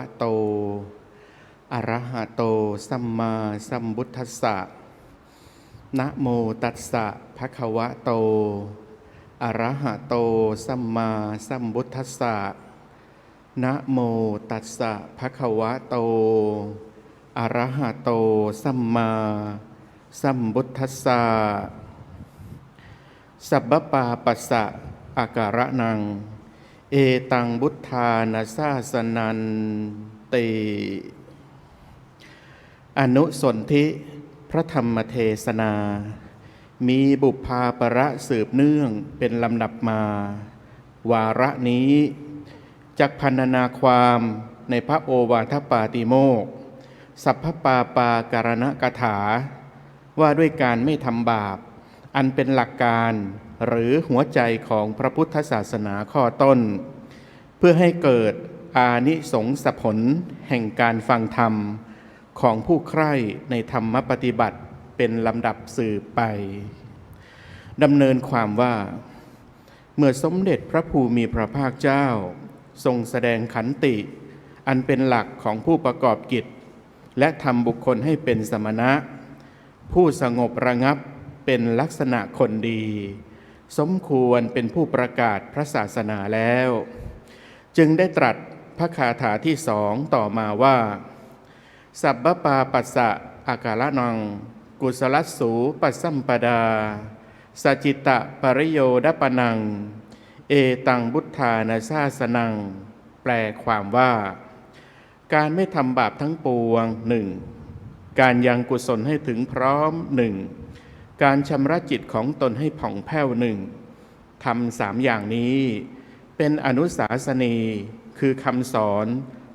ะโต อะระหะโต สัมมาสัมพุทธัสสะ นะโมตัสสะภะคะวะโต อะระหะโต สัมมาสัมพุทธัสสะ นะโมตัสสะภะคะวะโต อะระหะโต สัมมาสัมพุทธัสสะ สัพพปาปัสสะอาการะนัง เอตังบุทธานาซาสนันติอนุสนธิพระธรรมเทศนา มีบุพาประสืบเนื่องเป็นลำดับมา วาระนี้จักพันนาความในพระโอวาทปาติโมก สัพพปาปาการณกถา ว่าด้วยการไม่ทำบาป อันเป็นหลักการ หรือหัวใจของพระพุทธศาสนาข้อต้น เพื่อให้เกิดอานิสงสผลแห่งการฟังธรรมของผู้ใคร่ในธรรมปฏิบัติเป็นลำดับสืบไปดำเนินความว่า เมื่อสมเด็จพระภูมิพระภาคเจ้า ทรงแสดงขันติ อันเป็นหลักของผู้ประกอบกิจ และทำบุคคลให้เป็นสมณะ ผู้สงบระงับเป็นลักษณะคนดี สมควรเป็นผู้ประกาศพระศาสนาแล้ว จึงได้ตรัสพระคาถาที่สองต่อมาว่า สัพพปาปัสสะอาการะนัง กุศลสสูปัสสัมปดา สจิตตะปริโยดปนัง เอตังบุทธานาซาสนัง แปลความว่า การไม่ทำบาปทั้งปวงหนึ่งการยังกุศลให้ถึงพร้อมหนึ่ง การชำระจิตของตนให้ผ่องแผ้วหนึ่งทำสามอย่างนี้เป็นอนุสาสนีคือคำสอน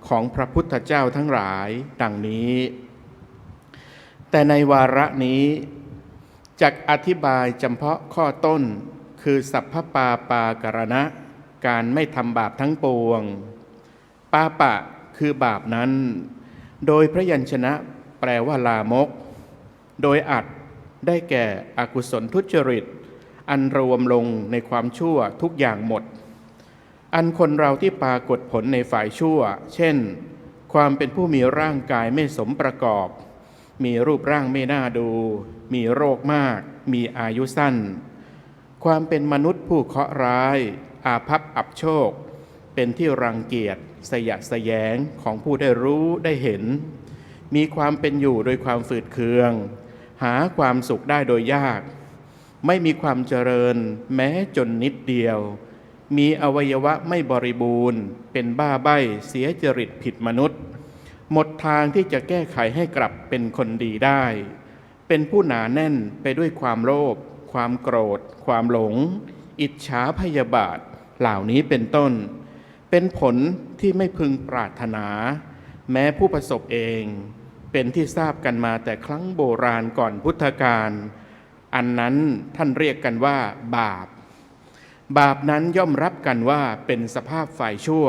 ของพระพุทธเจ้าทั้งหลายดังนี้ แต่ในวาระนี้จักอธิบายจำเพาะข้อต้นคือสัพพปาปาการณะ การไม่ทำบาปทั้งปวง ปาปะคือบาปนั้น โดยพระยัญชนะแปลว่าลามก โดยอัด ได้แก่อกุศลทุจริต อันรวมลงในความชั่วทุกอย่างหมด อันคนเราที่ปรากฏผลในฝ่ายชั่ว เช่น ความเป็นผู้มีร่างกายไม่สมประกอบ มีรูปร่างไม่น่าดู มีโรคมาก มีอายุสั้น ความเป็นมนุษย์ผู้เคราะห์ร้าย อาภัพอับโชค เป็นที่รังเกียจสยะแสยงของผู้ได้รู้ได้เห็น มีความเป็นอยู่โดยความฝืดเคือง หาความสุขได้โดยยาก ไม่มีความเจริญแม้จนนิดเดียว มีอวัยวะไม่บริบูรณ์ เป็นบ้าใบ้เสียจริตผิดมนุษย์ หมดทางที่จะแก้ไขให้กลับเป็นคนดีได้ เป็นผู้หนาแน่นไปด้วยความโลภความโกรธ ความหลง อิจฉาพยาบาท เหล่านี้เป็นต้น เป็นผลที่ไม่พึงปรารถนา แม้ผู้ประสบเอง เป็นที่ทราบกันมาแต่ครั้งโบราณก่อนพุทธกาลอันนั้นท่านเรียกกันว่า บาป บาปนั้นย่อมรับกันว่าเป็นสภาพฝ่ายชั่ว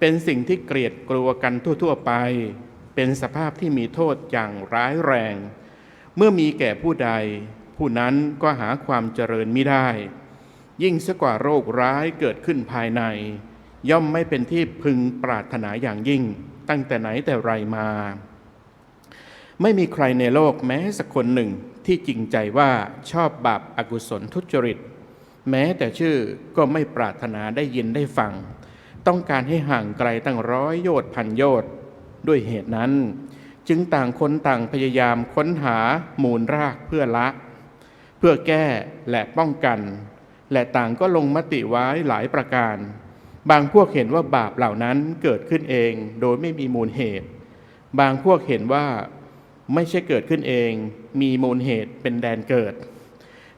เป็นสิ่งที่เกลียดกลัวกันทั่ว ๆ ไป เป็นสภาพที่มีโทษอย่างร้ายแรง เมื่อมีแก่ผู้ใด ผู้นั้นก็หาความเจริญไม่ได้ ยิ่งซะกว่าโรคร้ายเกิดขึ้นภายใน ย่อมไม่เป็นที่พึงปรารถนาอย่างยิ่งตั้งแต่ไหนแต่ไรมา ไม่มีใครในโลกแม้สักคนหนึ่งที่จริงใจว่าชอบบาปอากุศลทุจริต แม้แต่ชื่อก็ไม่ปรารถนาได้ยินได้ฟัง ต้องการให้ห่างไกลตั้งร้อยโยชน์พันโยชน์ด้วยเหตุนั้น จึงต่างคนต่างพยายามค้นหามูลรากเพื่อละ เพื่อแก้และป้องกัน และต่างก็ลงมติไว้หลายประการ บางพวกเห็นว่าบาปเหล่านั้นเกิดขึ้นเองโดยไม่มีมูลเหตุ บางพวกเห็นว่า ไม่ใช่เกิดขึ้นเอง มีมูลเหตุเป็นแดนเกิด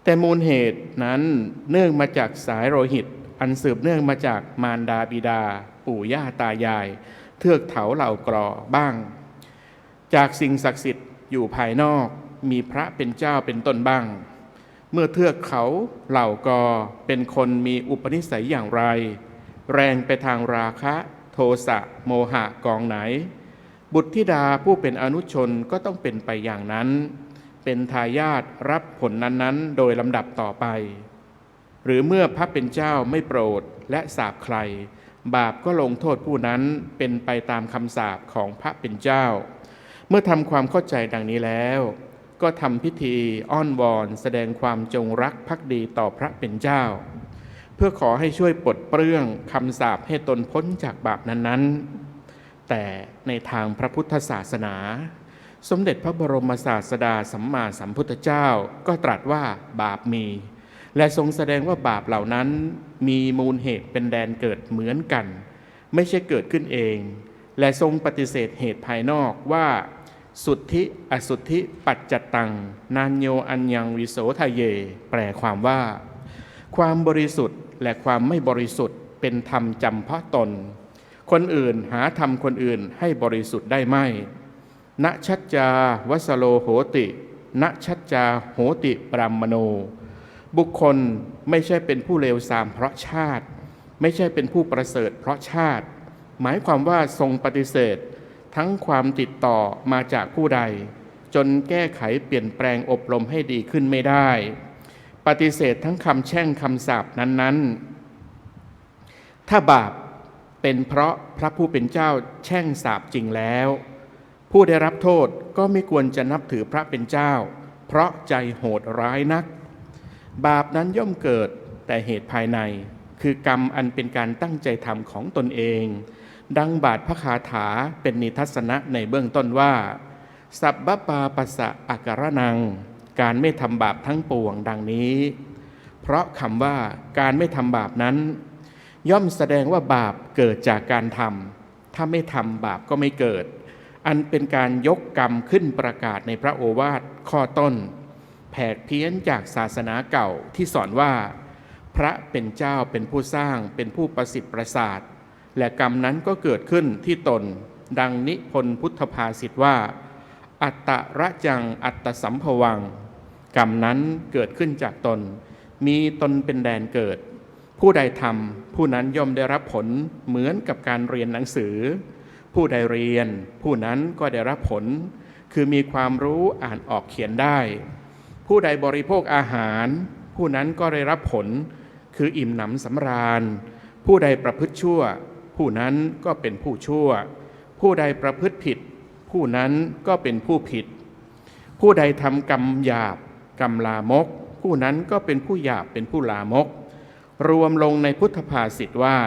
แต่มูลเหตุนั้นเนื่องมาจากสายโลหิต อันสืบเนื่องมาจากมารดาบิดา ปู่ย่าตายาย เทือกเถาเหล่ากรอบ้าง จากสิ่งศักดิ์สิทธิ์อยู่ภายนอกมีพระเป็นเจ้าเป็นต้นบ้าง เมื่อเทือกเขาเหล่ากอเป็นคนมีอุปนิสัยอย่างไร แรงไปทางราคะ โทสะโมหะกองไหน บุตรธิดาผู้เป็นอนุชนก็ต้องเป็นไปอย่างนั้น เป็นทายาทรับผลนั้นๆ โดยลำดับต่อไป หรือเมื่อพระเป็นเจ้าไม่โปรดและสาบใคร บาปก็ลงโทษผู้นั้นเป็นไปตามคำสาปของพระเป็นเจ้า เมื่อทำความเข้าใจดังนี้แล้ว ก็ทำพิธีอ้อนวอนแสดงความจงรักภักดีต่อพระเป็นเจ้า เพื่อขอให้ช่วยปลดเปลื้องคำสาปให้ตนพ้นจากบาปนั้นๆ แต่ในทางพระพุทธศาสนา สมเด็จพระบรมศาสดาสัมมาสัมพุทธเจ้าก็ตรัสว่าบาปมี และทรงแสดงว่าบาปเหล่านั้นมีมูลเหตุเป็นแดนเกิดเหมือนกัน ไม่ใช่เกิดขึ้นเอง และทรงปฏิเสธเหตุภายนอกว่า สุทธิอสุทธิปัจจตัง นานโยอัญญังวิโสทะเย แปลความว่า ความบริสุทธิ์และความไม่บริสุทธิ์เป็นธรรมจำเพาะตน คนอื่นหาธรรมคนอื่นให้บริสุทธิ์ได้ไม่ณชัจจาวัสโลโหติ ณชัจจาโหติปรามมโน บุคคลไม่ใช่เป็นผู้เลวทรามเพราะชาติ ไม่ใช่เป็นผู้ประเสริฐเพราะชาติ หมายความว่าทรงปฏิเสธ ทั้งความติดต่อมาจากผู้ใด จนแก้ไขเปลี่ยนแปลงอบรมให้ดีขึ้นไม่ได้ ปฏิเสธทั้งคำแช่งคำสาปนั้นๆ ถ้าบาป เป็นเพราะพระผู้เป็นเจ้าแช่งสาปจริงแล้ว ผู้ได้รับโทษก็ไม่ควรจะนับถือพระเป็นเจ้า เพราะใจโหดร้ายนัก บาปนั้นย่อมเกิดแต่เหตุภายใน คือกรรมอันเป็นการตั้งใจทำของตนเอง ดังบาทพระคาถาเป็นนิทัศนะในเบื้องต้นว่า สับบปาปัสสะอาการนัง การไม่ทำบาปทั้งปวงดังนี้ เพราะคำว่าการไม่ทำบาปนั้น ย่อมแสดงว่าบาปเกิดจากการทำถ้าไม่ทำบาปก็ไม่เกิด อันเป็นการยกกรรมขึ้นประกาศในพระโอวาทข้อต้น แผกเพี้ยนจากศาสนาเก่าที่สอนว่า พระเป็นเจ้าเป็นผู้สร้างเป็นผู้ประสิทธิ์ประสาท และกรรมนั้นก็เกิดขึ้นที่ตน ดังนิพนธ์พุทธภาษิตว่า อัตตระจังอัตตสัมภวัง กรรมนั้นเกิดขึ้นจากตน มีตนเป็นแดนเกิด ผู้ใดทำผู้นั้นย่อมได้รับผลเหมือนกับการเรียนหนังสือ ผู้ใดเรียน ผู้นั้นก็ได้รับผล คือมีความรู้อ่านออกเขียนได้ ผู้ใดบริโภคอาหาร ผู้นั้นก็ได้รับผล คืออิ่มหนำสำราญ ผู้ใดประพฤติชั่ว ผู้นั้นก็เป็นผู้ชั่ว ผู้ใดประพฤติผิด ผู้นั้นก็เป็นผู้ผิด ผู้ใดทำกรรมหยาบกรรมลามก ผู้นั้นก็เป็นผู้หยาบเป็นผู้ลามก รวมลงในพุทธภาษิตว่า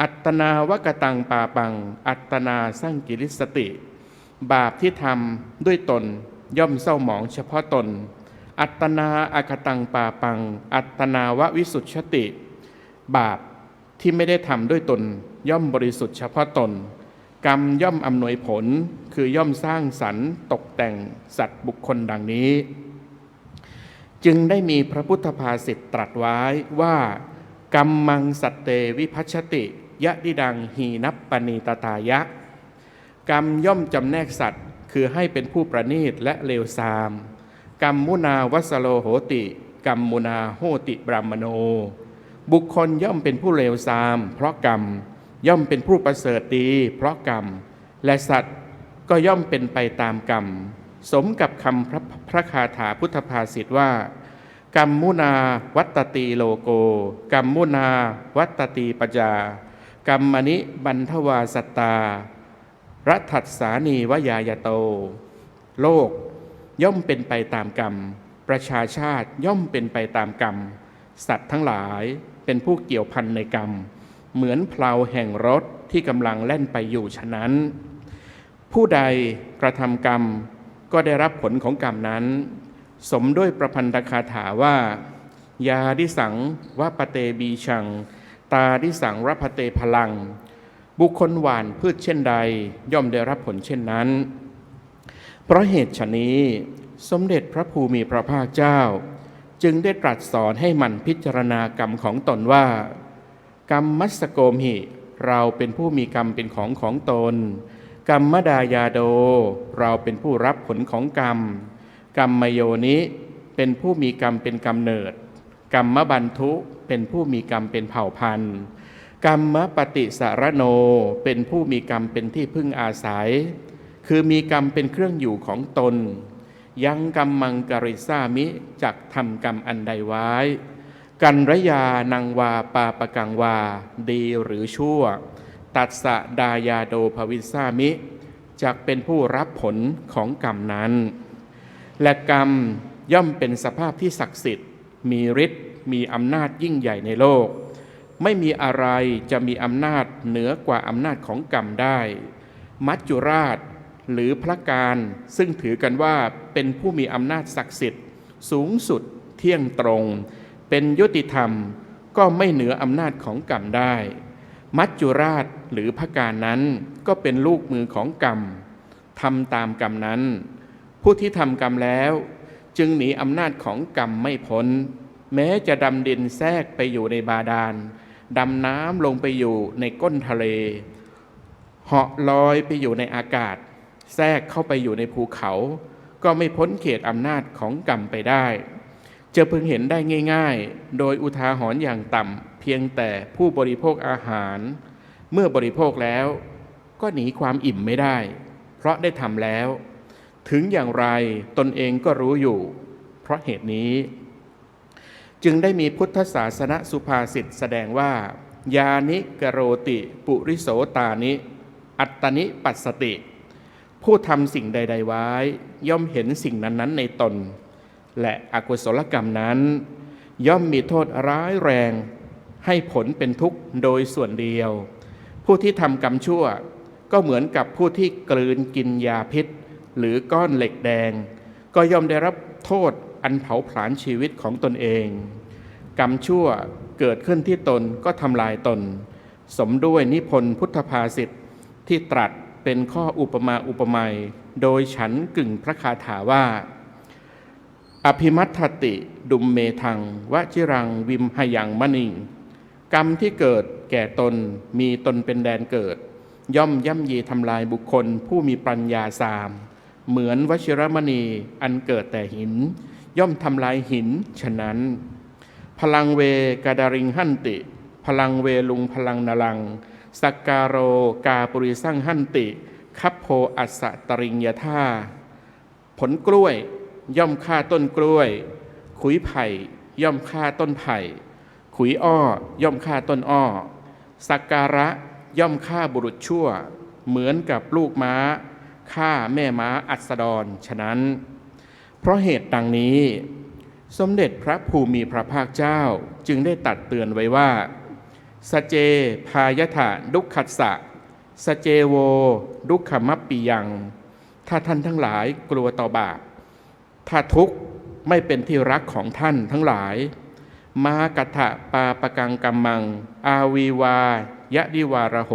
อัตนาวกตังปาปัง อัตนาสร้างกิริสติ บาปที่ทำด้วยตนย่อมเศร้าหมองเฉพาะตน อัตนาอากตังปาปัง อัตนาววิสุทธิติ บาปที่ไม่ได้ทำด้วยตน ย่อมบริสุทธิ์เฉพาะตน กรรมย่อมอำนวยผลคือย่อมสร้างสรรค์ตกแต่งสัตว์บุคคลดังนี้ จึงได้มีพระพุทธภาษิตตรัสไว้ว่ากรรมมังสัตเตวิพัชติยะดิดังหีนับปณีตตายะ กรรมย่อมจำแนกสัตว์ คือให้เป็นผู้ประณีตและเลวทราม กรรมมุนาวัสโลโหติ กรรมมุนาโหติบรามโน บุคคลย่อมเป็นผู้เลวทราม เพราะกรรมย่อมเป็นผู้ประเสริฐดี เพราะกรรม และสัตว์ก็ย่อมเป็นไปตามกรรม สมกับคำพระพระคาถาพุทธภาษิตว่ากรรมมุนาวัตติโลโกกรรมมุนาวัตติปจากรรมมณิบันทวาสตตารัฐัสานีวยายโต โลกย่อมเป็นไปตามกรรม ประชาชาติย่อมเป็นไปตามกรรม สัตว์ทั้งหลายเป็นผู้เกี่ยวพันในกรรม เหมือนเพลาแห่งรถที่กำลังแล่นไปอยู่ฉะนั้น ผู้ใดกระทำกรรม ก็ได้รับผลของกรรมนั้น สมด้วยประพันธคาถาว่า ยาดิสังวะปะเตบีชัง ตาดิสังรพเตพลัง บุคคลหวานพืชเช่นใด ย่อมได้รับผลเช่นนั้น เพราะเหตุฉนี้สมเด็จพระภูมิพระภาคเจ้า จึงได้ตรัสสอนให้มันพิจารณากรรมของตนว่า กรรมมัสโกมหิ เราเป็นผู้มีกรรมเป็นของของตน กรรมดายาโด เราเป็นผู้รับผลของกรรม กรรมมโยนิเป็นผู้มีกรรมเป็นกำเนิด กรรมบันทุเป็นผู้มีกรรมเป็นเผ่าพันธุ์ กรรมปฏิสารโนเป็นผู้มีกรรมเป็นที่พึ่งอาศัย คือมีกรรมเป็นเครื่องอยู่ของตน ยังกรรมมังกริสามิจักทำกรรมอันใดไว้ กันระยานังวาปาปะกังวา ดีหรือชั่ว ตัดสะดายาโดภวิสามิจักเป็นผู้รับผลของกรรมนั้น และกรรมย่อมเป็นสภาพที่ศักดิ์สิทธิ์ มีฤทธิ์มีอำนาจยิ่งใหญ่ในโลก ไม่มีอะไรจะมีอำนาจเหนือกว่าอำนาจของกรรมได้ มัจจุราชหรือพระการซึ่งถือกันว่าเป็นผู้มีอำนาจศักดิ์สิทธิ์ สูงสุดเที่ยงตรง เป็นยุติธรรมก็ไม่เหนืออำนาจของกรรมได้ มัจจุราชหรือพระการนั้นก็เป็นลูกมือของกรรมทำตามกรรมนั้น ผู้ที่ทำกรรมแล้ว จึงหนีอำนาจของกรรมไม่พ้น แม้จะดำดินแทรกไปอยู่ในบาดาลดำน้ำลงไปอยู่ในก้นทะเล เหาะลอยไปอยู่ในอากาศ แทรกเข้าไปอยู่ในภูเขา ก็ไม่พ้นเขตอำนาจของกรรมไปได้ จะพึงเห็นได้ง่าย ๆ โดยอุทาหรณ์อย่างต่ำ พียงแต่ผู้บริโภคอาหาร เมื่อบริโภคแล้ว ก็หนีความอิ่มไม่ได้ เพราะได้ทำแล้ว ถึงอย่างไรตนเองก็รู้อยู่ เพราะเหตุนี้ จึงได้มีพุทธศาสนสุภาษิตแสดงว่า ยานิกโรติปุริโสตานิ อัตตนิปัสสติ ผู้ทำสิ่งใด ๆ ไว้ ย่อมเห็นสิ่งนั้นๆ ในตน และอกุศลกรรมนั้น ย่อมมีโทษร้ายแรง ให้ผลเป็นทุกข์โดยส่วนเดียว ผู้ที่ทำกรรมชั่ว ก็เหมือนกับผู้ที่กลืนกินยาพิษ หรือก้อนเหล็กแดง ก็ย่อมได้รับโทษอันเผาผลาญชีวิตของตนเอง กรรมชั่วเกิดขึ้นที่ตนก็ทำลายตน สมด้วยนิพนธ์พุทธภาษิตที่ตรัสเป็นข้ออุปมาอุปไมยโดยฉันกึ่งพระคาถาว่า อภิมัตติ ดุมเมทังวชิรังวิมหยังมณิง กรรมที่เกิดแก่ตนมีตนเป็นแดนเกิด ย่อมย่ำยีทำลายบุคคล ผู้มีปัญญาสาม เหมือนวชิรมณีอันเกิดแต่หิน ย่อมทำลายหินฉะนั้น พลังเวกาดาริงหันติ พลังเวลุงพลังนลังสักการโรกาปุริสั่งหันติ คัพโพอัสสะตริงยท่าผลกล้วยย่อมฆ่าต้นกล้วย ขุยไผ่ย่อมฆ่าต้นไผ่ ขุยอ้อย่อมฆ่าต้นอ้อ สักการะย่อมฆ่าบุรุษชั่ว เหมือนกับลูกม้าฆ่าแม่ม้าอัสดร ฉะนั้น เพราะเหตุดังนี้ สมเด็จพระภูมิพระภาคเจ้าจึงได้ตัดเตือนไว้ว่า สเจพายถะดุขัสสะ สเจโว ดุขมัปปิยัง ถ้าท่านทั้งหลายกลัวต่อบาป ถ้าทุกข์ไม่เป็นที่รักของท่านทั้งหลาย มากัตถะปาปะกังกัมมัง อาวีวายะดิวาระโห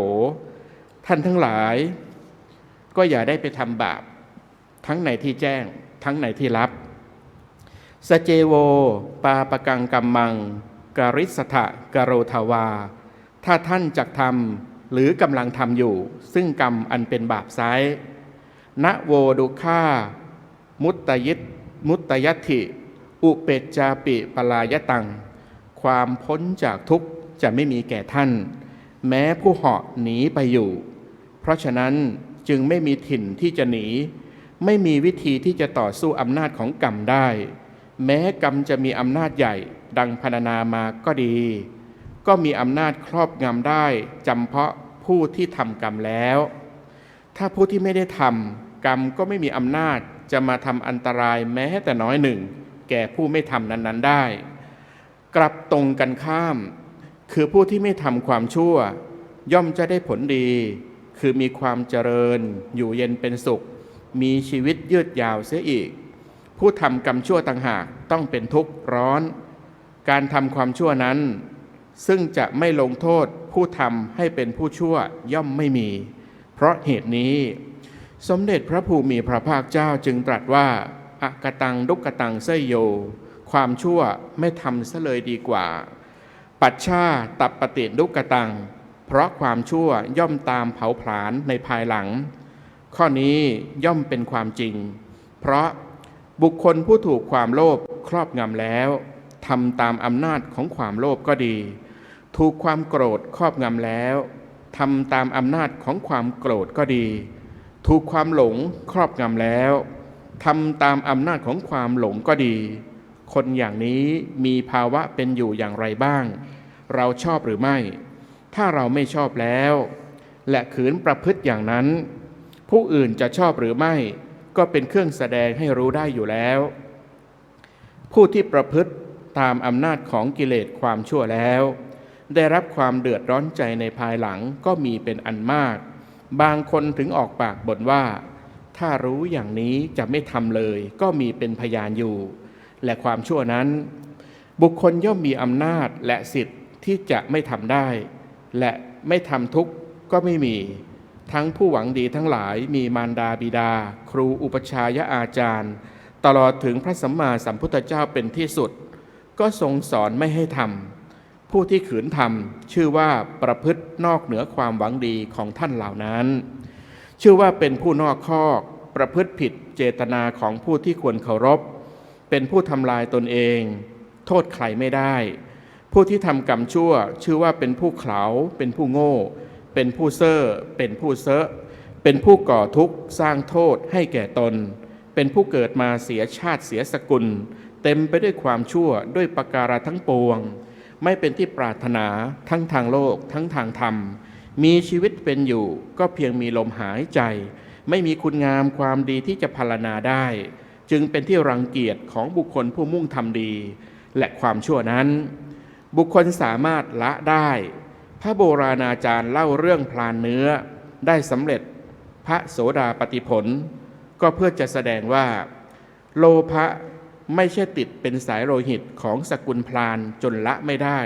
ท่านทั้งหลาย ก็อย่าได้ไปทำบาป ทั้งในที่แจ้ง ทั้งในที่ลับ สเจโว ปาปะกังกัมมัง กริสถะกโรทาวา ถ้าท่านจักทำหรือกำลังทำอยู่ ซึ่งกรรมอันเป็นบาปไซณโวดุค่ามุตตยิตมุตตยัติอุเปจจาปิปลายตัง ความพ้นจากทุกข์จะไม่มีแก่ท่าน แม้ผู้เหาะหนีไปอยู่ เพราะฉะนั้นจึงไม่มีถิ่นที่จะหนี ไม่มีวิธีที่จะต่อสู้อำนาจของกรรมได้ แม้กรรมจะมีอำนาจใหญ่ดังพรรณนามาก็ดี ก็มีอำนาจครอบงำได้จำเพาะผู้ที่ทำกรรมแล้ว ถ้าผู้ที่ไม่ได้ทำกรรมก็ไม่มีอำนาจจะมาทำอันตรายแม้แต่น้อยหนึ่ง แก่ผู้ไม่ทำนั้น ๆ ได้ กลับตรงกันข้าม คือผู้ที่ไม่ทำความชั่ว ย่อมจะได้ผลดี คือมีความเจริญ อยู่เย็นเป็นสุข มีชีวิตยืดยาวเสียอีก ผู้ทำกรรมชั่วต่างหากต้องเป็นทุกข์ร้อน การทำความชั่วนั้น ซึ่งจะไม่ลงโทษผู้ทำให้เป็นผู้ชั่วย่อมไม่มี เพราะเหตุนี้ สมเด็จพระภูมิพระภาคเจ้าจึงตรัสว่าอากตังดุกตังเสยโย ความชั่วไม่ทำซะเลยดีกว่า ปัจฉาตับปฏิดุกตัง เพราะความชั่วย่อมตามเผาผลาญในภายหลัง ข้อนี้ย่อมเป็นความจริง เพราะบุคคลผู้ถูกความโลภครอบงำแล้วทำตามอำนาจของความโลภก็ดี ถูกความโกรธครอบงำแล้วทำตามอำนาจของความโกรธก็ดี ถูกความหลงครอบงำแล้วทำตามอำนาจของความหลงก็ดี คนอย่างนี้มีภาวะเป็นอยู่อย่างไรบ้าง เราชอบหรือไม่ ถ้าเราไม่ชอบแล้ว และขืนประพฤติอย่างนั้น ผู้อื่นจะชอบหรือไม่ ก็เป็นเครื่องแสดงให้รู้ได้อยู่แล้ว ผู้ที่ประพฤติตามอำนาจของกิเลสความชั่วแล้ว ได้รับความเดือดร้อนใจในภายหลังก็มีเป็นอันมาก บางคนถึงออกปากบ่นว่า ถ้ารู้อย่างนี้จะไม่ทำเลย ก็มีเป็นพยานอยู่ และความชั่วนั้น บุคคลย่อมมีอำนาจและสิทธิ์ที่จะไม่ทำได้ และไม่ทำทุกข์ก็ไม่มี ทั้งผู้หวังดีทั้งหลายมีมารดาบิดา ครูอุปชายอาจารย์ ตลอดถึงพระสัมมาสัมพุทธเจ้าเป็นที่สุด ก็ทรงสอนไม่ให้ทำผู้ที่ขืนทำชื่อว่าประพฤตินอกเหนือความหวังดีของท่านเหล่านั้น ชื่อว่าเป็นผู้นอกคอกประพฤติผิดเจตนาของผู้ที่ควรเคารพ เป็นผู้ทำลายตนเอง โทษใครไม่ได้ ผู้ที่ทำกรรมชั่ว ชื่อว่าเป็นผู้เขลาเป็นผู้โง่ เป็นผู้เซ่อเป็นผู้เซอะเป็นผู้ก่อทุกข์สร้างโทษให้แก่ตน เป็นผู้เกิดมาเสียชาติเสียสกุล เต็มไปด้วยความชั่วด้วยประการทั้งปวง ไม่เป็นที่ปรารถนาทั้งทางโลก ทั้งทางธรรม มีชีวิตเป็นอยู่ก็เพียงมีลมหายใจ ไม่มีคุณงามความดีที่จะพารณนาได้ จึงเป็นที่รังเกียจของบุคคลผู้มุ่งทำดี และความชั่วนั้น บุคคลสามารถละได้ พระโบราณอาจารย์เล่าเรื่องพลานเนื้อได้สำเร็จพระโสดาปฏิผล ก็เพื่อจะแสดงว่า โลภะไม่ใช่ติดเป็นสายโลหิตของสกุลพลานจนละไม่ได้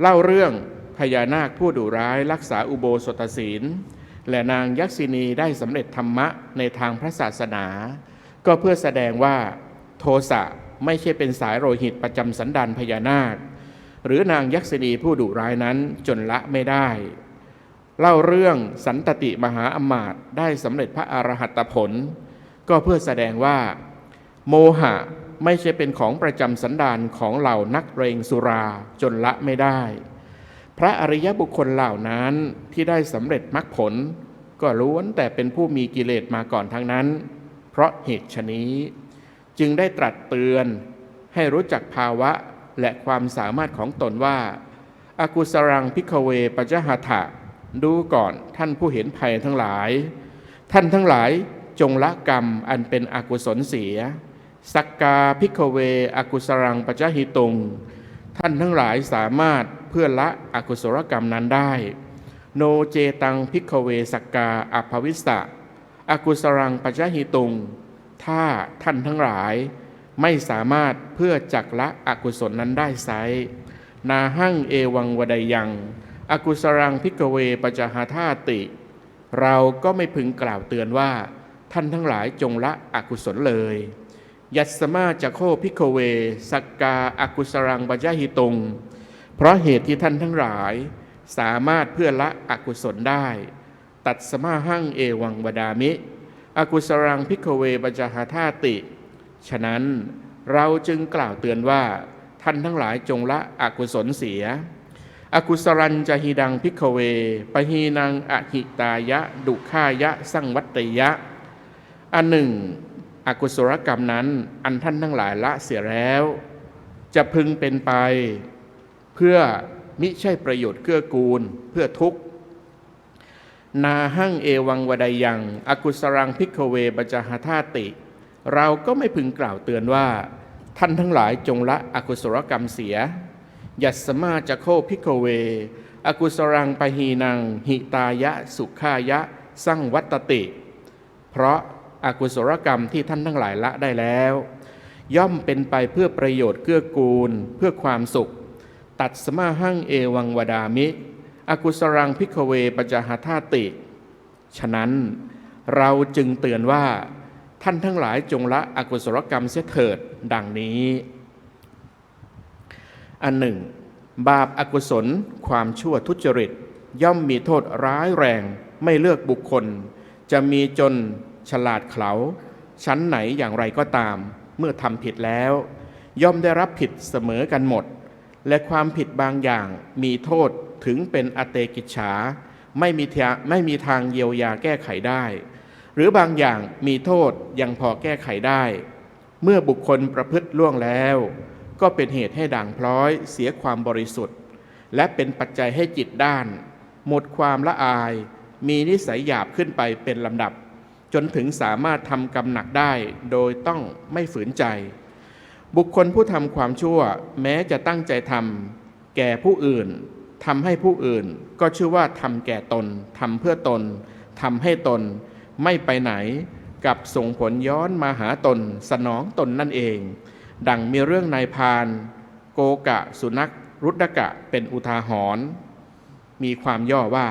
เล่าเรื่องพญานาคผู้ดุร้ายรักษาอุโบสถศีล และนางยักษินีได้สำเร็จธรรมะในทางพระศาสนา ก็เพื่อแสดงว่าโทสะไม่ใช่เป็นสายโลหิตประจำสันดานพญานาค หรือนางยักษินีผู้ดุร้ายนั้นจนละไม่ได้ เล่าเรื่องสันตติมหาอมาตย์ได้สำเร็จพระอรหัตผล ก็เพื่อแสดงว่า โมหะไม่ใช่เป็นของประจำสันดานของเหล่านักเรงสุราจนละไม่ได้ พระอริยบุคคลเหล่านั้นที่ได้สำเร็จมรรคผล ก็ล้วนแต่เป็นผู้มีกิเลสมาก่อนทั้งนั้น เพราะเหตุชนี้ จึงได้ตรัสเตือนให้รู้จักภาวะและความสามารถของตนว่าอากุสรังพิกเวปจหถะดูก่อนท่านผู้เห็นภัยทั้งหลาย ท่านทั้งหลายจงละกรรมอันเป็นอกุศลเสีย สักกาพิกเวอกุสรังปจหิตุง ท่านทั้งหลายสามารถเพื่อละอกุศลกรรมนั้นได้ โนเจตังพิกเวสักกาอภวิสสะ อกุสรังปัจหิตุง ถ้าท่านทั้งหลายไม่สามารถเพื่อจักละอกุศลนั้นได้ไซนาหั่งเอวังวดายัง อกุสรังพิกเวปจหาธาติ เราก็ไม่พึงกล่าวเตือนว่า ท่านทั้งหลายจงละอกุศลเลย ยัสสมาจะโคพิกเวสักกาอากุสรังปัจหิตุง เพราะเหตุที่ท่านทั้งหลายสามารถเพื่อละอกุศลได้ ตัดสมาหั่งเอวังวดามิ อกุสรังพิกเวปจหาธาติ ฉะนั้นเราจึงกล่าวเตือนว่า ท่านทั้งหลายจงละอกุศลเสีย อกุสรันจะหิดังพิกเวปหีนังอหิตายะ ดุขายะ สังวัตยะ อันหนึ่ง อกุศลกรรมนั้นอันท่านทั้งหลายละเสียแล้ว จะพึงเป็นไป เพื่อมิใช่ประโยชน์เกื้อกูล เพื่อทุกข์ นาหั่งเอวังวดายัง อกุสรังพิกเวบจหาธาติ เราก็ไม่พึงกล่าวเตือนว่า ท่านทั้งหลายจงละอกุศลกรรมเสีย ยัสมาจะโคพิกเว อกุสรังปหีนัง หิตายะสุขายะ สั่งวัตติ เพราะอากุศลกรรมที่ท่านทั้งหลายละได้แล้ว ย่อมเป็นไปเพื่อประโยชน์เกื้อกูล เพื่อความสุข ตัดสมาหั่งเอวังวดามิ อกุสรังพิกเวปจหาธาติ ฉะนั้นเราจึงเตือนว่าท่านทั้งหลายจงละอกุศลกรรมเสียเถิดดังนี้ อันหนึ่ง บาปอากุศลความชั่วทุจริต ย่อมมีโทษร้ายแรงไม่เลือกบุคคล จะมีจนฉลาดเขาชั้นไหนอย่างไรก็ตาม เมื่อทำผิดแล้ว ย่อมได้รับผิดเสมอกันหมด และความผิดบางอย่างมีโทษ ถึงเป็นอเตกิจฉาไม่มีทางไม่มีทางเยียวยาแก้ไขได้ หรือบางอย่างมีโทษยังพอแก้ไขได้ เมื่อบุคคลประพฤติล่วงแล้ว ก็เป็นเหตุให้ด่างพร้อยเสียความบริสุทธิ์ และเป็นปัจจัยให้จิตด้าน หมดความละอาย มีนิสัยหยาบขึ้นไปเป็นลำดับ จนถึงสามารถทำกรรมหนักได้โดยต้องไม่ฝืนใจ บุคคลผู้ทำความชั่วแม้จะตั้งใจทำแก่ผู้อื่น ทำให้ผู้อื่น ก็ชื่อว่าทำแก่ตนทำเพื่อตนทำให้ตน ไม่ไปไหน กับส่งผลย้อนมาหาตน สนองตนนั่นเอง ดังมีเรื่องนายพาน โกกะ สุนัขรุดกะเป็นอุทาหรณ์มีความย่อว่า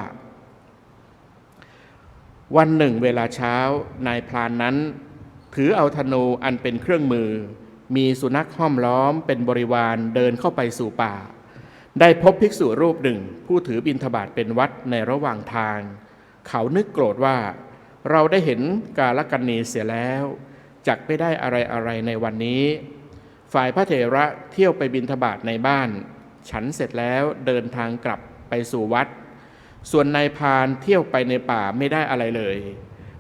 วันหนึ่งเวลาเช้านายพรานนั้น ถือเอาธนูอันเป็นเครื่องมือ มีสุนัขห้อมล้อมเป็นบริวารเดินเข้าไปสู่ป่า ได้พบภิกษุรูปหนึ่ง ผู้ถือบิณฑบาตเป็นวัดในระหว่างทาง เขานึกโกรธว่า เราได้เห็นกาลกันนีเสียแล้วจักไม่ได้อะไรอะไรในวันนี้ ฝ่ายพระเถระเที่ยวไปบิณฑบาตในบ้าน ฉันเสร็จแล้วเดินทางกลับไปสู่วัด ส่วนนายพานเที่ยวไปในป่าไม่ได้อะไรเลย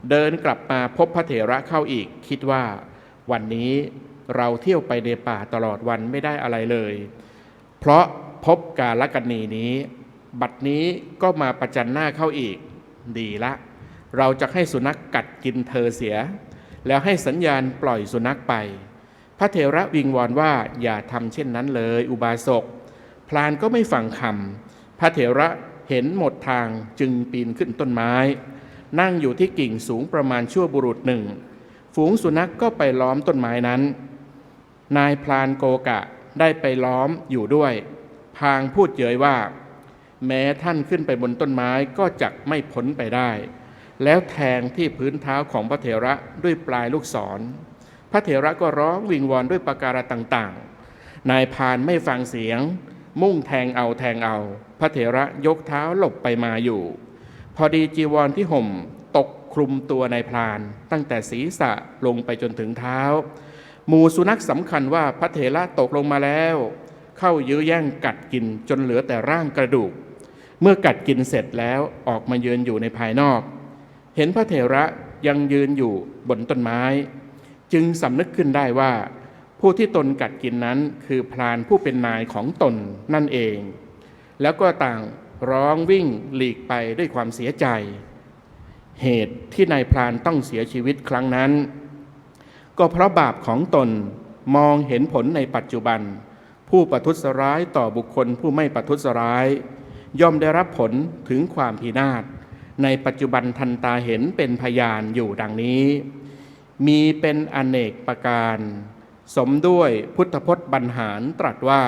เดินกลับมาพบพระเถระเข้าอีก คิดว่า วันนี้เราเที่ยวไปในป่าตลอดวันไม่ได้อะไรเลย เพราะ พบกาลกันนีนี้ บัดนี้ก็มาประจันหน้าเข้าอีก ดีละ เราจะให้สุนัขกกัดกินเธอเสีย แล้วให้สัญญาณปล่อยสุนัขไป พระเถระวิงวอนว่าอย่าทำเช่นนั้นเลย อุบาสก พลานก็ไม่ฟังคำพระเถระเห็นหมดทางจึงปีนขึ้นต้นไม้ นั่งอยู่ที่กิ่งสูงประมาณชั่วบุรุษหนึ่ง ฝูงสุนัขกก็ไปล้อมต้นไม้นั้น นายพลานโกกะได้ไปล้อมอยู่ด้วย พางพูดเย้ยว่า แม้ท่านขึ้นไปบนต้นไม้ก็จักไม่พ้นไปได้ แล้วแทงที่พื้นเท้าของพระเถระด้วยปลายลูกศร พระเถระก็ร้องวิงวอนด้วยประการต่างๆ นายพานไม่ฟังเสียง มุ่งแทงเอาแทงเอา พระเถระยกเท้าหลบไปมาอยู่ พอดีจีวรที่ห่มตกคลุมตัวนายพราน ตั้งแต่ศีรษะลงไปจนถึงเท้า หมูสุนัขสำคัญว่าพระเถระตกลงมาแล้ว เข้ายื้อแย่งกัดกินจนเหลือแต่ร่างกระดูก เมื่อกัดกินเสร็จแล้วออกมายืนอยู่ในภายนอก เห็นพระเถระยังยืนอยู่บนต้นไม้ จึงสำนึกขึ้นได้ว่า ผู้ที่ตนกัดกินนั้นคือพรานผู้เป็นนายของตนนั่นเอง แล้วก็ต่างร้องวิ่งหลีกไปด้วยความเสียใจ เหตุที่นายพรานต้องเสียชีวิตครั้งนั้น ก็เพราะบาปของตนมองเห็นผลในปัจจุบัน ผู้ประทุษร้ายต่อบุคคลผู้ไม่ประทุษร้าย ย่อมได้รับผลถึงความพินาศในปัจจุบันทันตาเห็นเป็นพยานอยู่ดังนี้ มีเป็นอเนกประการ สมด้วยพุทธพจน์บรรหารตรัสว่า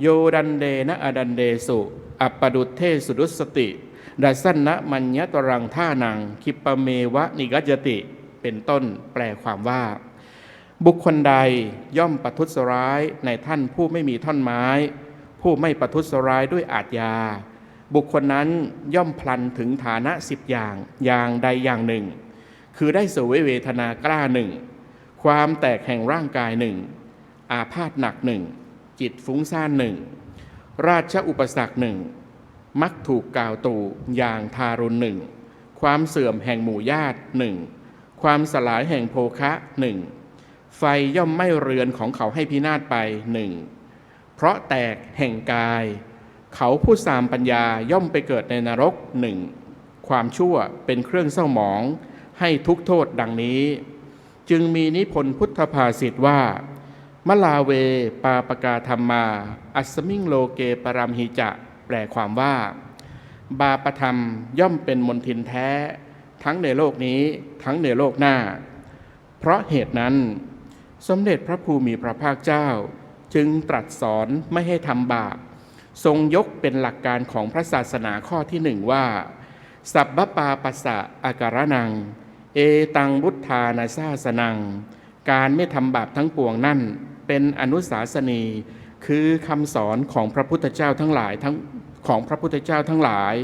โยดันเดนะอดันเดสุ อัปปดุเทสุดุสติดัสนนะมัญญตรังท่านัง คิปเมวะนิกัจจติ เป็นต้นแปลความว่า บุคคลใดย่อมประทุษร้ายในท่านผู้ไม่มีท่อนไม้ ผู้ไม่ประทุษร้ายด้วยอาทยา บุคคลนั้นย่อมพลันถึงฐานะสิบอย่างอย่างใดอย่างหนึ่ง คือได้สวยเวทนากล้าหนึ่ง ความแตกแห่งร่างกายหนึ่ง อาพาธหนักหนึ่ง จิตฟุ้งซ่านหนึ่ง ราชอุปสรรคหนึ่ง มักถูกกล่าวตู่อย่างทารุณหนึ่ง ความเสื่อมแห่งหมู่ญาติหนึ่ง ความสลายแห่งโภคะหนึ่ง ไฟย่อมไม่เรือนของเขาให้พินาศไปหนึ่งเพราะแตกแห่งกาย เขาผู้สามปัญญาย่อมไปเกิดในนรกหนึ่งความชั่วเป็นเครื่องเศร้าหมอง ให้ทุกโทษดังนี้ จึงมีนิพนธ์พุทธภาษิตว่า มลาเวปาปกาธรรมา อัสมิงโลเกปรามหิจะ แปลความว่า บาปธรรมย่อมเป็นมนทินแท้ ทั้งในโลกนี้ทั้งในโลกหน้า เพราะเหตุนั้น สมเด็จพระภูมิพระภาคเจ้า จึงตรัสสอนไม่ให้ทำบาป ทรงยกเป็นหลักการของพระศาสนาข้อที่หนึ่งว่า สัพพปาปัสสะอาการนัง เอตังบุทธานาซาสนัง การไม่ทำบาปทั้งปวงนั่น เป็นอนุสาสนี คือคำสอนของพระพุทธเจ้าทั้งหลายทั้งของพระพุทธเจ้าทั้งหลาย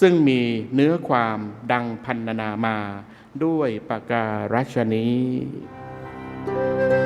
ซึ่งมีเนื้อความดังพันนามา ด้วยประการฉนี้ you